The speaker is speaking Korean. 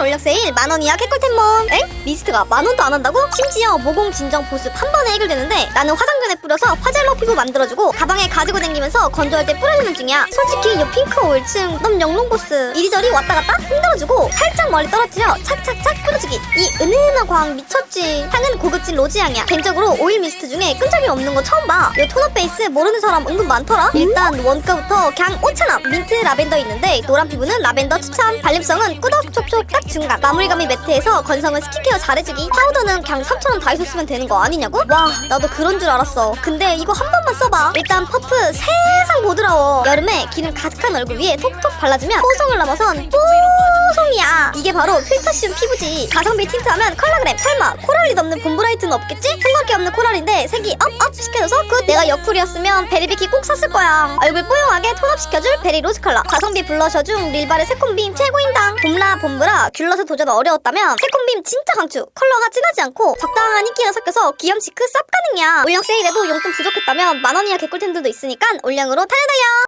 10% 올력 세일 만원 이하 개꿀템몬 엥? 미스트가 만원도 안 한다고? 심지어 모공 진정 보습 한 번에 해결되는데 나는 화장전에 뿌려서 화잘먹 피부 만들어주고 가방에 가지고 다니면서 건조할 때 뿌려주는 중이야. 솔직히 이 핑크 오일층 넌 영롱보스 이리저리 왔다 갔다 흔들어주고 살짝 멀리 떨어뜨려 착착착 뿌려주기. 이 은은한 광 미쳤지. 향은 고급진 로즈 향이야. 개인적으로 오일 미스트 중에 끈적이 없는 거 처음 봐이 토너 베이스 모르는 사람 은근 많더라. 일단 원가부터 그냥 5천원. 민트 라벤더 있는데 노란 피부는 라벤더 추천. 발림성은 꾸덕 촉촉 딱 중간. 마무리감이 매트해서 건성은 스킨케어 잘해주기 파우더는 그냥 3천원 다이소 쓰면 되는 거 아니냐고? 와 나도 그런 줄 알았어. 근데 이거 한 번만 써봐. 일단 퍼프 세상 보드라워. 여름에 기름 가득한 얼굴 위에 톡톡 발라주면 뽀송을 넘어선 뽀송 이게 바로 필터시움 피부지. 가성비 틴트하면 컬러그램 설마 코랄이 넘는 봄브라이트는 없겠지? 생각이 없는 코랄인데 색이 업업 시켜줘서 굿 내가 옆쿨이었으면 베리비키 꼭 샀을 거야. 얼굴 뽀용하게 톤업 시켜줄 베리 로즈 컬러. 가성비 블러셔 중 릴바르 새콤빔 최고인당. 봄라 봄브라 귤러서 도전 어려웠다면 새콤빔 진짜 강추. 컬러가 진하지 않고 적당한 인기가 섞여서 귀염 시크 쌉 가능이야. 올영 세일에도 용돈 부족했다면 만원 이하 개꿀템들도 있으니까 올영으로 달려달려